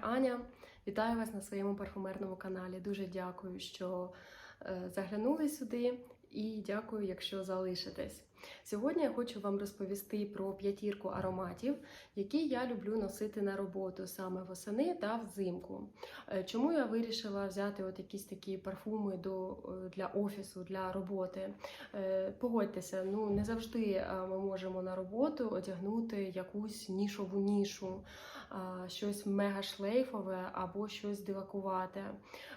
Аня. Вітаю вас на своєму парфумерному каналі. Дуже дякую, що е, заглянули сюди, і дякую, якщо залишитесь. Сьогодні я хочу вам розповісти про п'ятірку ароматів, які я люблю носити на роботу саме восени та взимку. Е, Чому я вирішила взяти от якісь такі парфуми до, е, для офісу, для роботи? Погодьтеся, ну не завжди ми можемо на роботу одягнути якусь нішову нішу, щось мега шлейфове або щось дивакувате.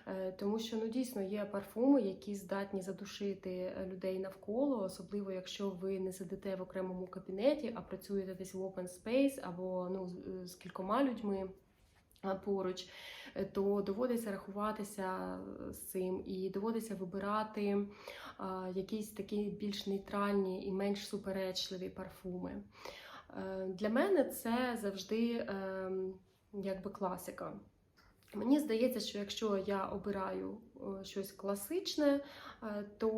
Е, Тому що ну дійсно є парфуми, які здатні задушити е, людей навколо, особливо якщо ви не сидите в окремому кабінеті, а працюєте десь в open space або ну з- з кількома людьми. Поруч, е, то доводиться рахуватися з цим і доводиться вибирати якісь такі більш нейтральні і менш суперечливі парфуми. Е, Для мене це завжди ем, якби класика. Мені здається, що якщо я обираю е, щось класичне, е, то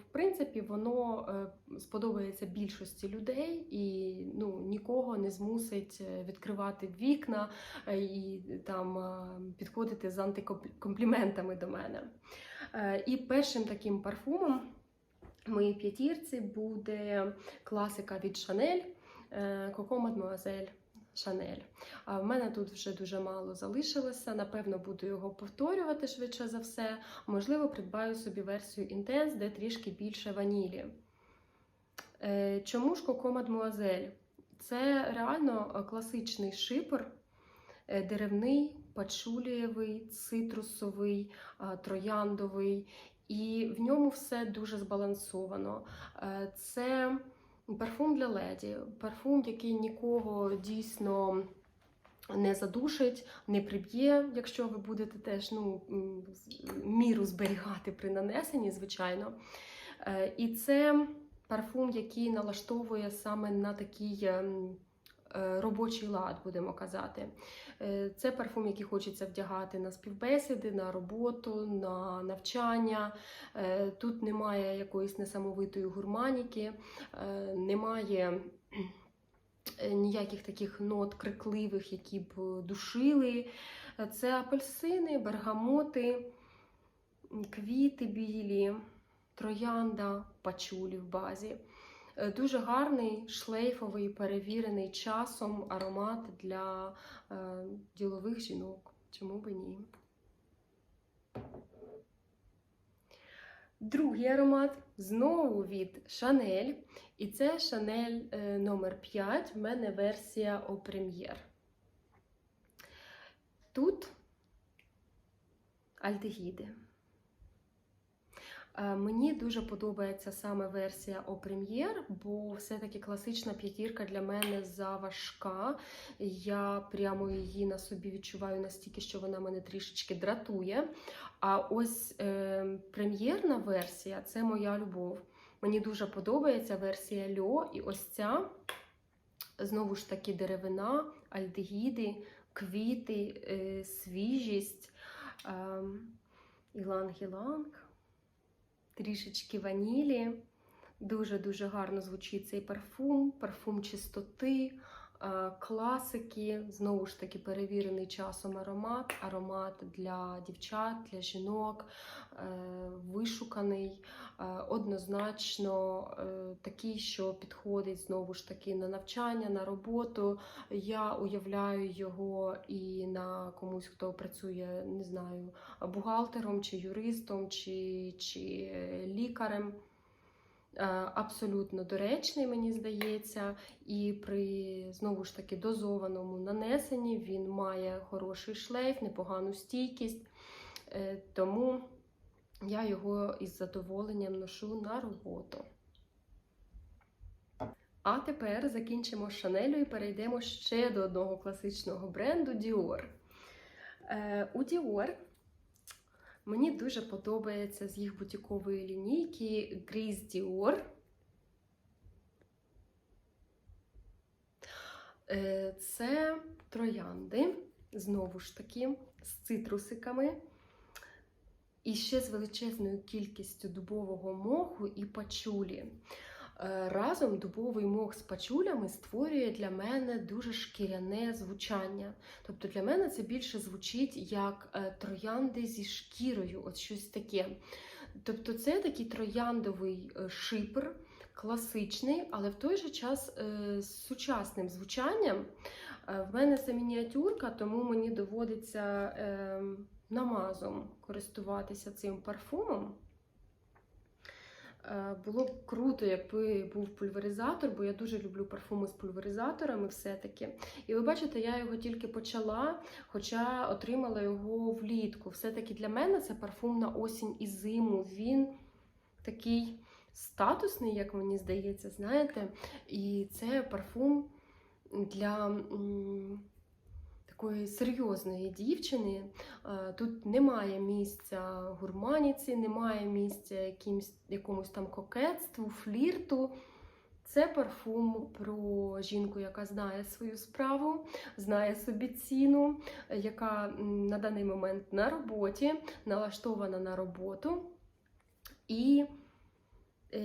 в принципі воно е, сподобається більшості людей і ну, нікого не змусить е, відкривати вікна е, і там е, підходити з антикомпліментами до мене. Е, І першим таким парфумом в моїй п'ятірці буде класика від Chanel Коко Мадмуазель Шанель. А в мене тут вже дуже мало залишилося. Напевно, буду його повторювати швидше за все. Можливо, придбаю собі версію Intense, де трішки більше ванілі. Е, Чому ж Коко Мадмуазель? Це реально е, класичний шипр, е, деревний, пачулієвий, цитрусовий, трояндовий, і в ньому все дуже збалансовано. Е, Це парфум для леді, парфум, який нікого дійсно не задушить, не приб'є, якщо ви будете теж ну, міру зберігати при нанесенні, звичайно. Е, І це парфум, який налаштовує саме на такий ем, робочий лад, будемо казати. Е, Це парфум, який хочеться вдягати на співбесіди, на роботу, на навчання. Е, Тут немає якоїсь несамовитої гурманіки, е, немає е, ніяких таких нот крикливих, які б душили. Е, Це апельсини, бергамоти, квіти білі, троянда, пачулі в базі. Е, Дуже гарний, шлейфовий, перевірений часом аромат для е, ділових жінок. Чому би ні? Другий аромат знову від Chanel. І це е, номер 5 в мене версія Premier. Тут альдегіди. Е, Мені дуже подобається саме версія Premier, бо все-таки класична п'ятірка для мене заважка. Я прямо її на собі відчуваю настільки, що вона мене трішечки дратує. А ось е, прем'єрна версія це моя любов. Мені дуже подобається версія Льо, і ось ця знову ж таки деревина, альдегіди, квіти, е, свіжість, е, іланг-іланг, трішечки ванілі. Дуже-дуже гарно звучить цей парфум, парфум чистоти, класики, знову ж таки перевірений часом аромат, аромат для дівчат, для жінок, е, вишуканий, е, однозначно е, такий, що підходить знову ж таки на навчання, на роботу. Я уявляю його і на комусь, хто працює, не знаю, бухгалтером, чи юристом, чи, чи е, лікарем. Е, Абсолютно доречний, мені здається, і при знову ж таки дозованому нанесенні він має хороший шлейф, непогану стійкість. Е, Тому я його із задоволенням ношу на роботу. А тепер закінчимо Шанелю і перейдемо ще до одного класичного бренду Dior. Е, У Dior мені дуже подобається з їх бутікової лінійки Gris Dior. Е, Це троянди, знову ж таки, з цитрусиками. І ще з величезною кількістю дубового моху і пачулі. Е, Разом дубовий мох з пачулями створює для мене дуже шкіряне звучання. Тобто для мене це більше звучить як е, троянди зі шкірою, от щось таке. Тобто це такий трояндовий е, шипр, класичний, але в той же час з сучасним звучанням. В мене це мініатюрка, тому мені доводиться е, намазом користуватися цим парфумом. Е, Було б круто, якби був пульверизатор, бо я дуже люблю парфуми з пульверизаторами все-таки. І ви бачите, я його тільки почала, хоча отримала його влітку. Все-таки для мене це парфум на осінь і зиму. Він такий статусний, як мені здається, знаєте. І це парфум для такої серйозної дівчини. Е, Тут немає місця гурманіці, немає місця якимсь, якомусь там кокетству, флірту. Це парфум про жінку, яка знає свою справу, знає собі ціну, яка на даний момент на роботі, налаштована на роботу. І е,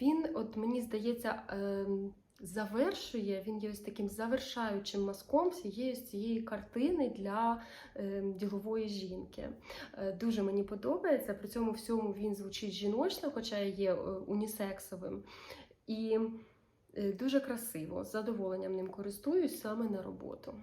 він, от мені здається, ем, завершує, він є ось таким завершаючим мазком всієї цієї картини для е, ділової жінки. Е, дуже мені подобається. При цьому всьому він звучить жіночно, хоча є е, унісексовим. І е, дуже красиво, з задоволенням ним користуюсь саме на роботу.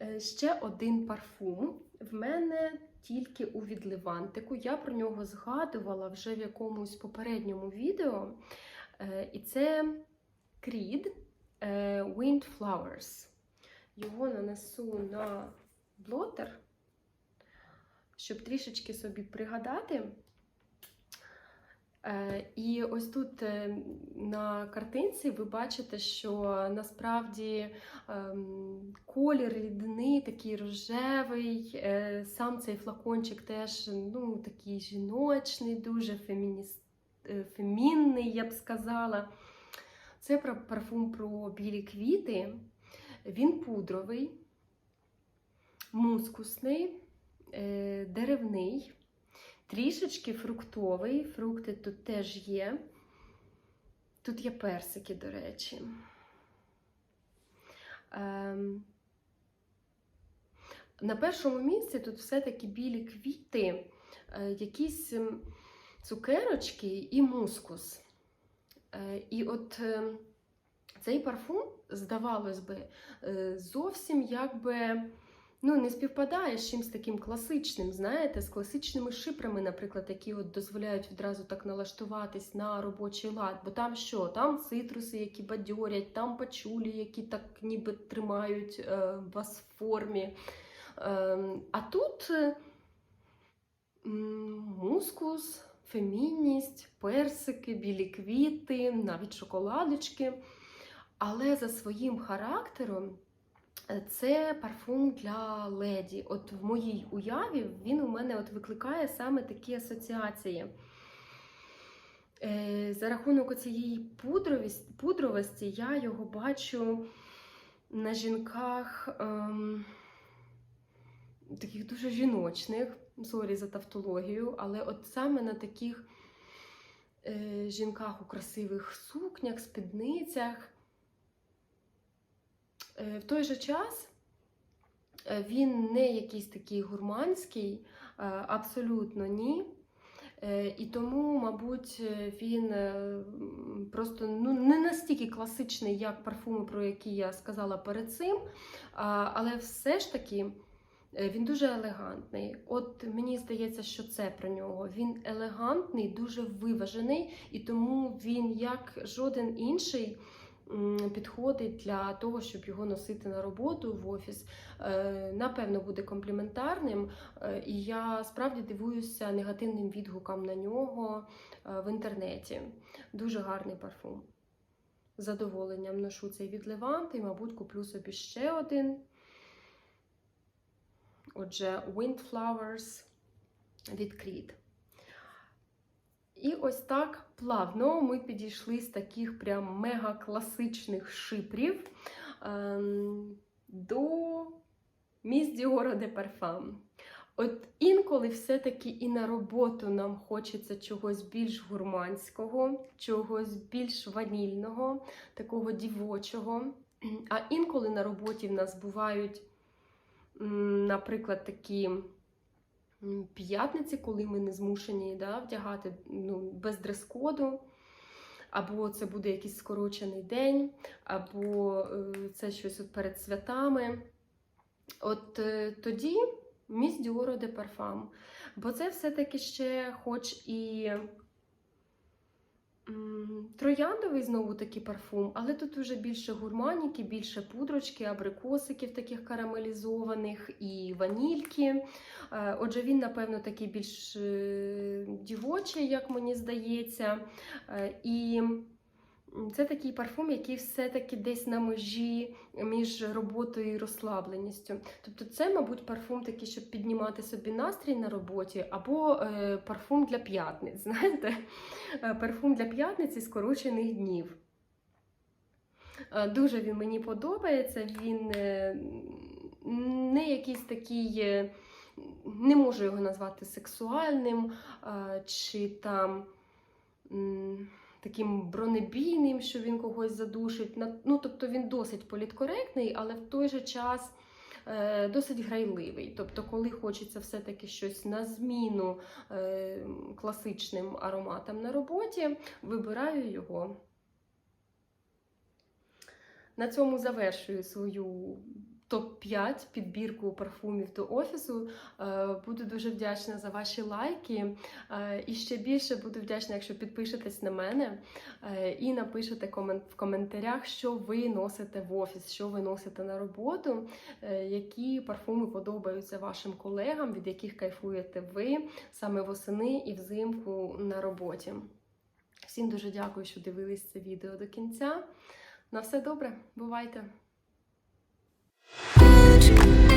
Е, Ще один парфум. В мене тільки у відливантику. Я про нього згадувала вже в якомусь попередньому відео. Е, І це Creed е, Wind Flowers. Його нанесу на блотер, щоб трішечки собі пригадати. Е, І ось тут на картинці ви бачите, що насправді ем, колір рідини такий рожевий, сам цей флакончик теж ну, такий жіночний, дуже фемініст, е, фемінний, я б сказала. Це про парфум про білі квіти. Він пудровий, мускусний, е, деревний, трішечки фруктовий. Фрукти тут теж є. Тут є персики, до речі. Ем, на першому місці тут все-таки білі квіти, е, якісь цукерочки і мускус. Е, І от е, цей парфум, здавалось би, е, зовсім якби ну, не співпадає з чимось таким класичним, знаєте, з класичними шипрами, наприклад, які от дозволяють відразу так налаштуватись на робочий лад. Бо там що? Там цитруси, які бадьорять, там пачулі, які так ніби тримають е, вас в формі. Ем, а тут е, мускус, фемінність, персики, білі квіти, навіть шоколадочки. Але за своїм характером е, це парфум для леді. От в моїй уяві він у мене от викликає саме такі асоціації. Е, За рахунок цієї пудровості я його бачу на жінках ем, таких дуже жіночних, сорі за тавтологію, але от саме на таких е, жінках у красивих сукнях, спідницях. Е, В той же час е, він не якийсь такий гурманський, е, абсолютно ні. Е, І тому, мабуть, він просто ну, не настільки класичний, як парфуми, про які я сказала перед цим. Але все ж таки він дуже елегантний. От мені здається, що це про нього. Він елегантний, дуже виважений, і тому він, як жоден інший, підходить для того, щоб його носити на роботу в офіс. Е, Напевно, буде компліментарним. Е, І я справді дивуюся негативним відгукам на нього е, в інтернеті. Дуже гарний парфум. Задоволенням ношу цей від Левант і, мабуть, куплю собі ще один. Отже, Windflowers від Creed. І ось так плавно ми підійшли з таких прям мега класичних шипрів ем, до Міс Діора де Парфам. От інколи все-таки і на роботу нам хочеться чогось більш гурманського, чогось більш ванільного, такого дівочого. А інколи на роботі в нас бувають, наприклад, такі п'ятниці, коли ми не змушені да, вдягати ну, без дрес-коду. Або це буде якийсь скорочений день, або е, це щось от перед святами. От е, тоді Міс Діоро де Парфам. Бо це все-таки ще, хоч і трояндовий знову таки парфум, але тут вже більше гурманіки, більше пудрочки, абрикосиків таких карамелізованих і ванільки. Е, Отже, він, напевно, такий більш е, дівочий, як мені здається. Е, І це такий парфум, який все-таки десь на межі між роботою і розслабленістю. Тобто, це, мабуть, парфум такий, щоб піднімати собі настрій на роботі, або е, парфум для п'ятниць. Знаєте, Е, парфум для п'ятниці скорочених днів. Е, Дуже він мені подобається. Він е, не якийсь такий, не можу його назвати сексуальним чи там. Таким бронебійним, що він когось задушить. Ну, тобто він досить політкоректний, але в той же час е, досить грайливий. Тобто, коли хочеться все-таки щось на зміну е, класичним ароматам на роботі, вибираю його. На цьому завершую свою топ-5 підбірку парфумів до офісу. Е, Буду дуже вдячна за ваші лайки. Е, І ще більше буду вдячна, якщо підпишетесь на мене е, і напишете в коментарях, що ви носите в офіс, що ви носите на роботу, які парфуми подобаються вашим колегам, від яких кайфуєте ви саме восени і взимку на роботі. Всім дуже дякую, що дивились це відео до кінця. На все добре, бувайте! much.